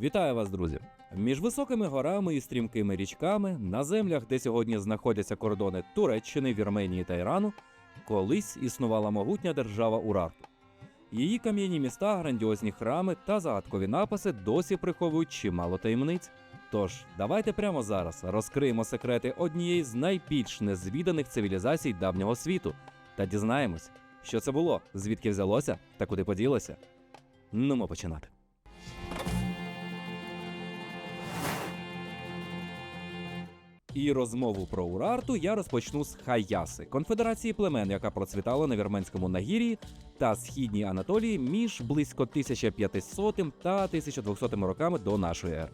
Вітаю вас, друзі! Між високими горами і стрімкими річками, на землях, де сьогодні знаходяться кордони Туреччини, Вірменії та Ірану, колись існувала могутня держава Урарту. Її кам'яні міста, грандіозні храми та загадкові написи досі приховують чимало таємниць. Тож, давайте прямо зараз розкриємо секрети однієї з найбільш незвіданих цивілізацій давнього світу та дізнаємось, що це було, звідки взялося та куди поділося. Нумо починати. І розмову про Урарту я розпочну з Хаяси, конфедерації племен, яка процвітала на Вірменському Нагір'ї та східній Анатолії між близько 1500 та 1200 роками до нашої ери.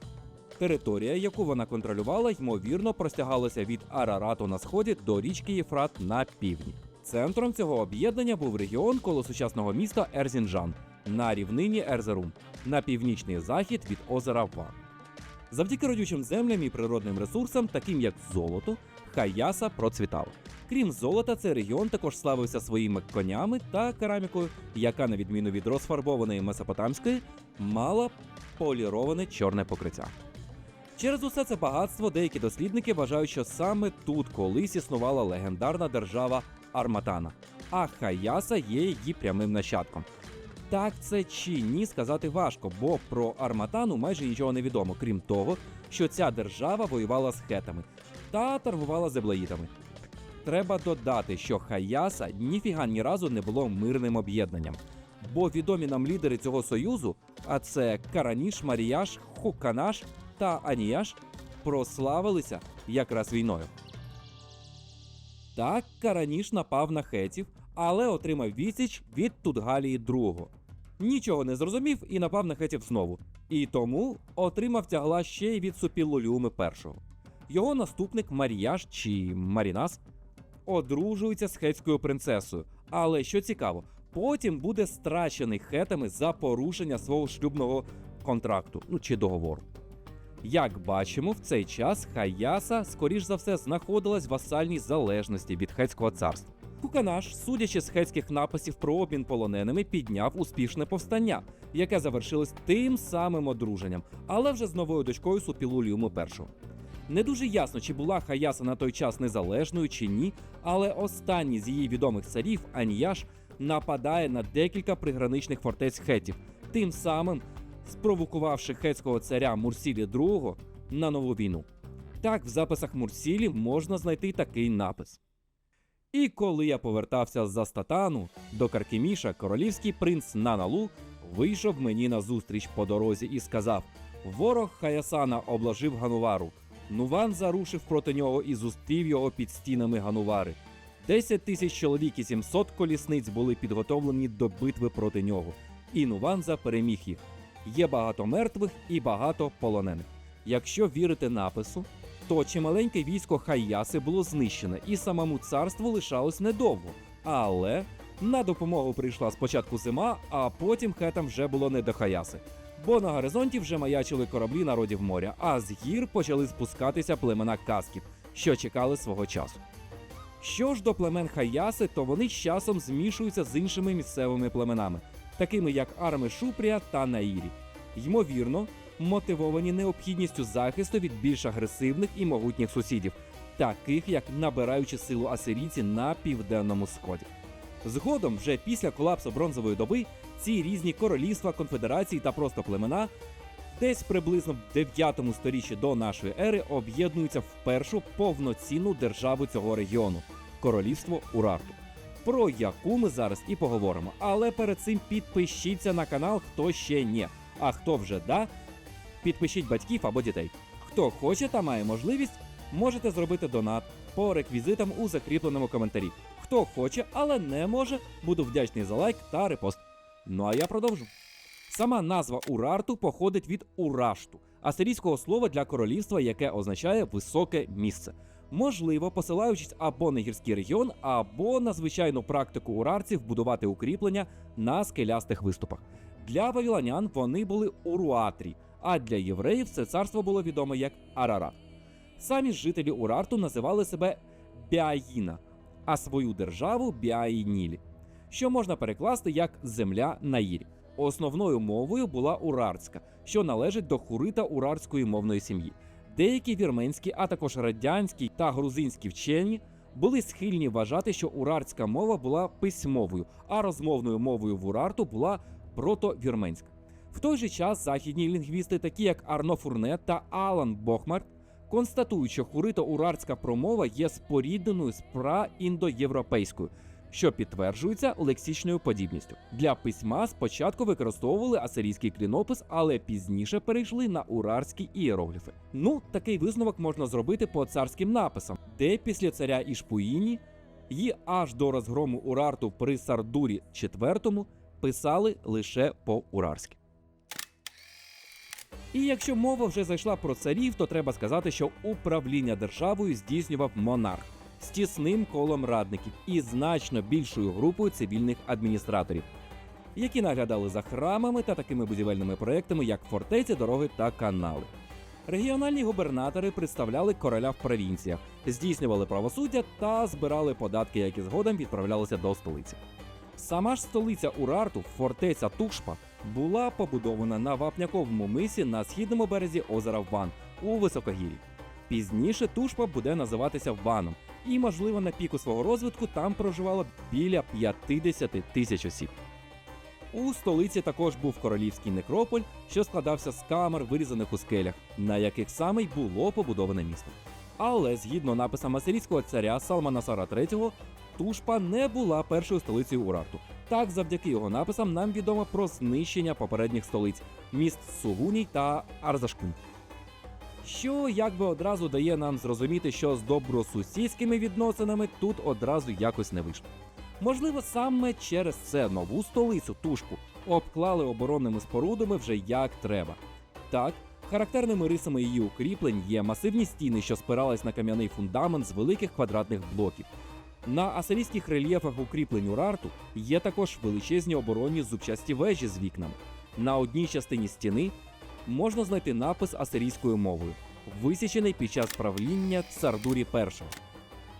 Територія, яку вона контролювала, ймовірно, простягалася від Арарату на сході до річки Єфрат на півдні. Центром цього об'єднання був регіон коло сучасного міста Ерзінджан на рівнині Ерзерум на північний захід від озера Ван. Завдяки родючим землям і природним ресурсам, таким як золото, Хаяса процвітала. Крім золота, цей регіон також славився своїми конями та керамікою, яка, на відміну від розфарбованої месопотамської, мала поліроване чорне покриття. Через усе це багатство деякі дослідники вважають, що саме тут колись існувала легендарна держава Арматана, а Хаяса є її прямим нащадком. Так це чи ні сказати важко, бо про Арматану майже нічого не відомо, крім того, що ця держава воювала з хетами та торгувала з еблеїтами. Треба додати, що Хаяса ніфіга ні разу не було мирним об'єднанням, бо відомі нам лідери цього союзу, а це Караніш, Маріяш, Хуканаш та Аніяш, прославилися якраз війною. Так, Караніш напав на хетів, але отримав відсіч від Тутгалії II. Нічого не зрозумів і напав на хетів знову. І тому отримав тягла ще й від Супілолюми І. Його наступник Маріяш чи Марінас одружується з хетською принцесою. Але що цікаво, потім буде страчений хетами за порушення свого шлюбного контракту ну чи договору. Як бачимо, в цей час Хаяса, скоріш за все, знаходилась в васальній залежності від хетського царства. Куканаш, судячи з хетських написів про обмін полоненими, підняв успішне повстання, яке завершилось тим самим одруженням, але вже з новою дочкою Супілуліуму І. Не дуже ясно, чи була Хаяса на той час незалежною чи ні, але останній з її відомих царів Аніяш нападає на декілька приграничних фортець хетів, тим самим спровокувавши хетського царя Мурсілі II на нову війну. Так, в записах Мурсілі можна знайти такий напис. І коли я повертався з Статану до Каркеміша, королівський принц Наналу вийшов мені назустріч по дорозі і сказав: Ворог Хаясана обложив Ганувару. Нуван зарушив проти нього і зустрів його під стінами Ганувари. Десять тисяч чоловік і 700 колісниць були підготовлені до битви проти нього, і Нуванза переміг їх. Є багато мертвих і багато полонених. Якщо вірити напису, то чималеньке військо Хайяси було знищене, і самому царству лишалось недовго. Але на допомогу прийшла спочатку зима, а потім хетам вже було не до Хаяси. Бо на горизонті вже маячили кораблі народів моря, а з гір почали спускатися племена касків, що чекали свого часу. Що ж до племен Хаяси, то вони з часом змішуються з іншими місцевими племенами, такими як Арми Шупрія та Наїрі. Ймовірно, мотивовані необхідністю захисту від більш агресивних і могутніх сусідів, таких як набираючи силу асирійці на південному сході. Згодом, вже після колапсу бронзової доби, ці різні королівства, конфедерації та просто племена десь приблизно в 9 сторіччі до нашої ери об'єднуються в першу повноцінну державу цього регіону королівство Урарту. Про яку ми зараз і поговоримо. Але перед цим підпишіться на канал, хто ще ні. А хто вже да, підпишіть батьків або дітей. Хто хоче та має можливість, можете зробити донат по реквізитам у закріпленому коментарі. Хто хоче, але не може, буду вдячний за лайк та репост. Ну а я продовжу. Сама назва Урарту походить від Урашту, асирійського слова для королівства, яке означає високе місце. Можливо, посилаючись або на гірський регіон, або на звичайну практику урарців будувати укріплення на скелястих виступах. Для вавілонян вони були Уруатрі, а для євреїв це царство було відоме як Арарат. Самі жителі Урарту називали себе Біаїна, а свою державу Біаїнілі, що можна перекласти як земля Наїрі. Основною мовою була урарська, що належить до хурита урарської мовної сім'ї. Деякі вірменські, а також радянські та грузинські вчені були схильні вважати, що урарська мова була письмовою, а розмовною мовою в Урарту була протовірменська. В той же час західні лінгвісти, такі як Арно Фурне та Алан Бохмарт, констатують, що хурито-урарська промова є спорідненою з праіндоєвропейською, що підтверджується лексичною подібністю. Для письма спочатку використовували асирійський клінопис, але пізніше перейшли на урарські ієрогліфи. Ну, такий висновок можна зробити по царським написам, де після царя Ішпуїні і аж до розгрому Урарту при Сардурі IV писали лише по-урарськи. І якщо мова вже зайшла про царів, то треба сказати, що управління державою здійснював монарх з тісним колом радників і значно більшою групою цивільних адміністраторів, які наглядали за храмами та такими будівельними проектами, як фортеці, дороги та канали. Регіональні губернатори представляли короля в провінціях, здійснювали правосуддя та збирали податки, які згодом відправлялися до столиці. Сама ж столиця Урарту, фортеця Тушпа, була побудована на вапняковому мисі на східному березі озера Ван у високогір'ї. Пізніше Тушпа буде називатися Ваном, і, можливо, на піку свого розвитку там проживало біля 50 тисяч осіб. У столиці також був королівський некрополь, що складався з камер, вирізаних у скелях, на яких саме й було побудоване місто. Але згідно написам асирійського царя Салманасара III, Тушпа не була першою столицею Урарту. Так, завдяки його написам нам відомо про знищення попередніх столиць міст Сугуній та Арзашкун. Що якби одразу дає нам зрозуміти, що з добросусідськими відносинами тут одразу якось не вийшло. Можливо, саме через це нову столицю Тушпу обклали оборонними спорудами вже як треба. Так, характерними рисами її укріплень є масивні стіни, що спирались на кам'яний фундамент з великих квадратних блоків. На асирійських рельєфах укріплень Урарту є також величезні оборонні зубчасті вежі з вікнами. На одній частині стіни можна знайти напис асирійською мовою, висічений під час правління Сардурі І.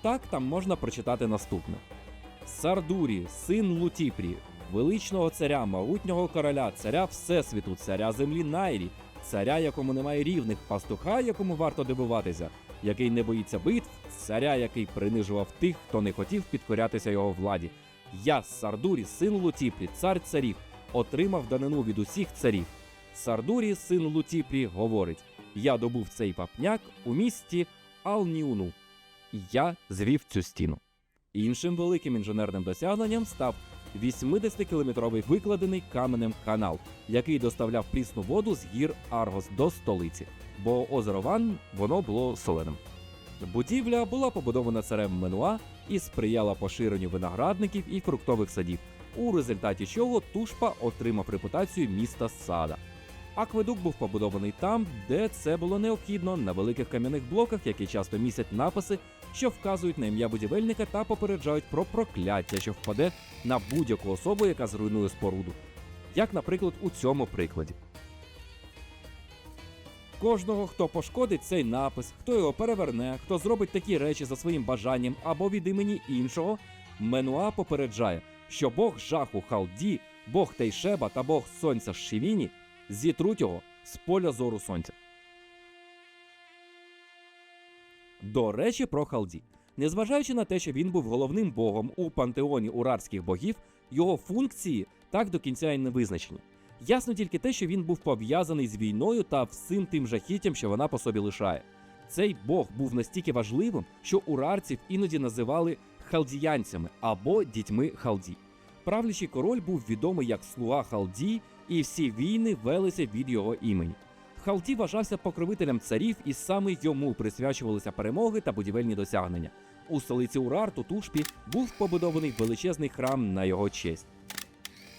Так там можна прочитати наступне: Сардурі, син Лутіпрі, величного царя, могутнього короля, царя Всесвіту, царя землі Найрі, царя, якому немає рівних, пастуха, якому варто дивуватися, який не боїться битв, царя, який принижував тих, хто не хотів підкорятися його владі. Я, Сардурі, син Лутіпрі, цар царів, отримав данину від усіх царів. Сардурі, син Лутіпрі, говорить: Я добув цей папняк у місті Алніуну. Я звів цю стіну. Іншим великим інженерним досягненням став 80-кілометровий викладений каменем канал, який доставляв прісну воду з гір Аргос до столиці, бо озеро Ван воно було соленим. Будівля була побудована царем Менуа і сприяла поширенню виноградників і фруктових садів, у результаті чого Тушпа отримав репутацію міста сада. Акведук був побудований там, де це було необхідно, на великих кам'яних блоках, які часто містять написи, що вказують на ім'я будівельника та попереджають про прокляття, що впаде на будь-яку особу, яка зруйнує споруду. Як, наприклад, у цьому прикладі. Кожного, хто пошкодить цей напис, хто його переверне, хто зробить такі речі за своїм бажанням або від імені іншого, Менуа попереджає, що Бог жаху Халді, Бог Тейшеба та Бог Сонця Шивіні зітруть його з поля зору сонця. До речі, про Халді. Незважаючи на те, що він був головним богом у пантеоні урарських богів, його функції так до кінця і не визначені. Ясно тільки те, що він був пов'язаний з війною та всім тим жахіттям, що вона по собі лишає. Цей бог був настільки важливим, що урарців іноді називали халдіянцями або дітьми халді. Правлячий король був відомий як слуга Халді, і всі війни велися від його імені. Халді вважався покровителем царів, і саме йому присвячувалися перемоги та будівельні досягнення. У столиці Урарту Тушпі був побудований величезний храм на його честь.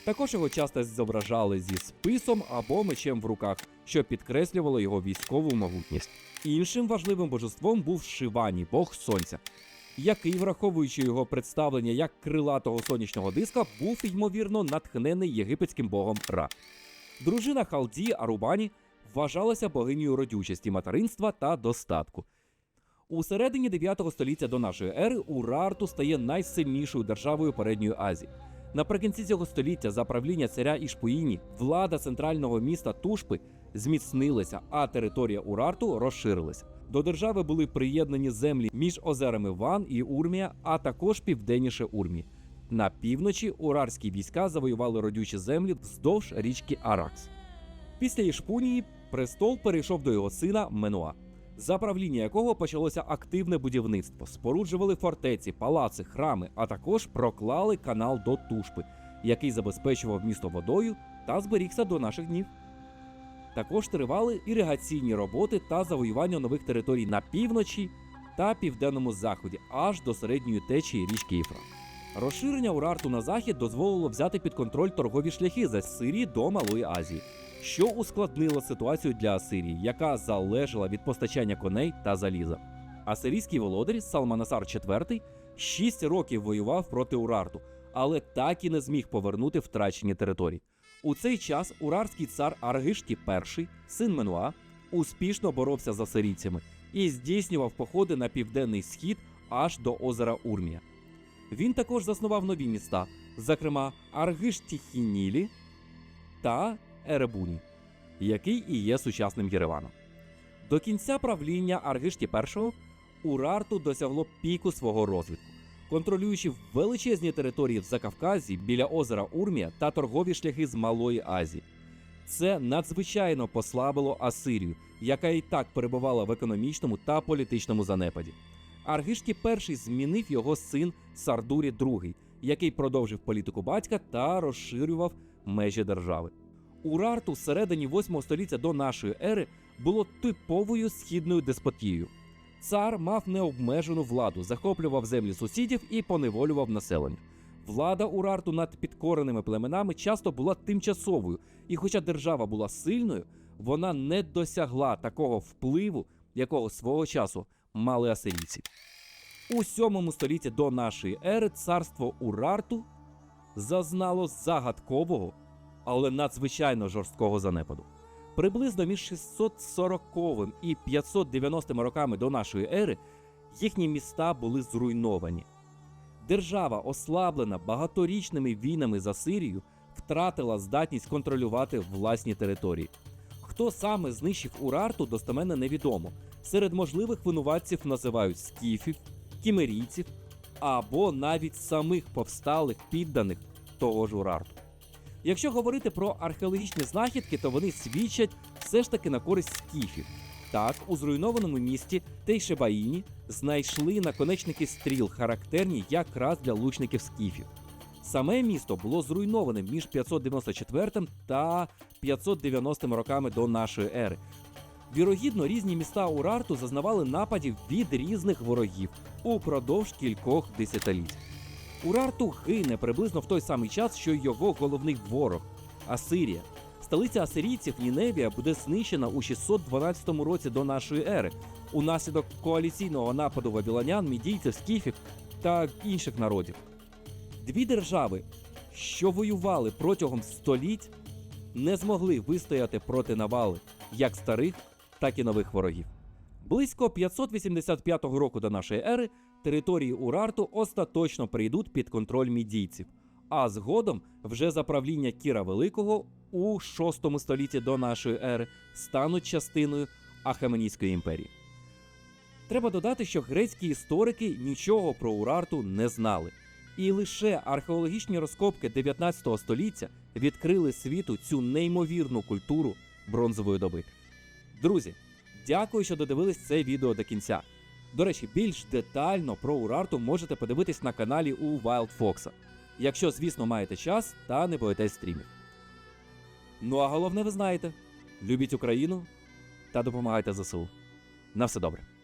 Також його часто зображали зі списом або мечем в руках, що підкреслювало його військову могутність. Іншим важливим божеством був Шивані, бог сонця, який, враховуючи його представлення як крилатого сонячного диска, був ймовірно натхнений єгипетським богом Ра. Дружина Халді Арубані вважалася богинею родючості, материнства та достатку. У середині 9 століття до нашої ери Урарту стає найсильнішою державою передньої Азії. Наприкінці цього століття за правління царя Ішпуїні влада центрального міста Тушпи зміцнилася, а територія Урарту розширилася. До держави були приєднані землі між озерами Ван і Урмія, а також південніше Урмії. На півночі урарські війська завоювали родючі землі вздовж річки Аракс. Після Ішпунії престол перейшов до його сина Менуа, за правління якого почалося активне будівництво. Споруджували фортеці, палаци, храми, а також проклали канал до Тушпи, який забезпечував місто водою та зберігся до наших днів. Також тривали іригаційні роботи та завоювання нових територій на півночі та південному заході, аж до середньої течії річки Єфрат. Розширення Урарту на захід дозволило взяти під контроль торгові шляхи з Сирії до Малої Азії, що ускладнило ситуацію для Асирії, яка залежала від постачання коней та заліза. Асирійський володар Салманасар IV 6 років воював проти Урарту, але так і не зміг повернути втрачені території. У цей час урарський цар Аргишті І, син Менуа, успішно боровся з асирійцями і здійснював походи на південний схід аж до озера Урмія. Він також заснував нові міста, зокрема Аргиштіхінілі та Еребуні, який і є сучасним Єреваном. До кінця правління Аргишті І Урарту досягло піку свого розвитку, контролюючи величезні території в Закавказі біля озера Урмія та торгові шляхи з Малої Азії. Це надзвичайно послабило Асирію, яка і так перебувала в економічному та політичному занепаді. Аргишті І змінив його син Сардурі II, який продовжив політику батька та розширював межі держави. Урарту в середині 8 століття до нашої ери було типовою східною деспотією. Цар мав необмежену владу, захоплював землі сусідів і поневолював населення. Влада Урарту над підкореними племенами часто була тимчасовою, і хоча держава була сильною, вона не досягла такого впливу, якого свого часу мали асирійці. У 7 столітті до нашої ери царство Урарту зазнало загадкового, але надзвичайно жорсткого занепаду. Приблизно між 640 і 590 роками до нашої ери їхні міста були зруйновані. Держава, ослаблена багаторічними війнами за Сирію, втратила здатність контролювати власні території. Хто саме знищив Урарту, достеменно невідомо. Серед можливих винуватців називають скіфів, кімерійців або навіть самих повсталих підданих того ж Урарту. Якщо говорити про археологічні знахідки, то вони свідчать все ж таки на користь скіфів. Так, у зруйнованому місті Тейшебаїні знайшли наконечники стріл, характерні якраз для лучників скіфів. Саме місто було зруйноване між 594 та 590 роками до нашої ери. Вірогідно, різні міста Урарту зазнавали нападів від різних ворогів упродовж кількох десятиліть. Урарту гине приблизно в той самий час, що й його головний ворог Асирія. Столиця асирійців Ніневія буде знищена у 612 році до нашої ери унаслідок коаліційного нападу вавілонян, мідійців, скіфів та інших народів. Дві держави, що воювали протягом століть, не змогли вистояти проти навали як старих, так і нових ворогів. Близько 585 року до нашої ери території Урарту остаточно прийдуть під контроль мідійців, а згодом вже за правління Кіра Великого у 6 столітті до нашої ери стануть частиною Ахеменійської імперії. Треба додати, що грецькі історики нічого про Урарту не знали, і лише археологічні розкопки 19 століття відкрили світу цю неймовірну культуру бронзової доби. Друзі, дякую, що додивились це відео до кінця. До речі, більш детально про Урарту можете подивитись на каналі у Wild Fox. Якщо, звісно, маєте час та не боїтесь стрімів. Ну а головне, ви знаєте: любіть Україну та допомагайте ЗСУ. На все добре.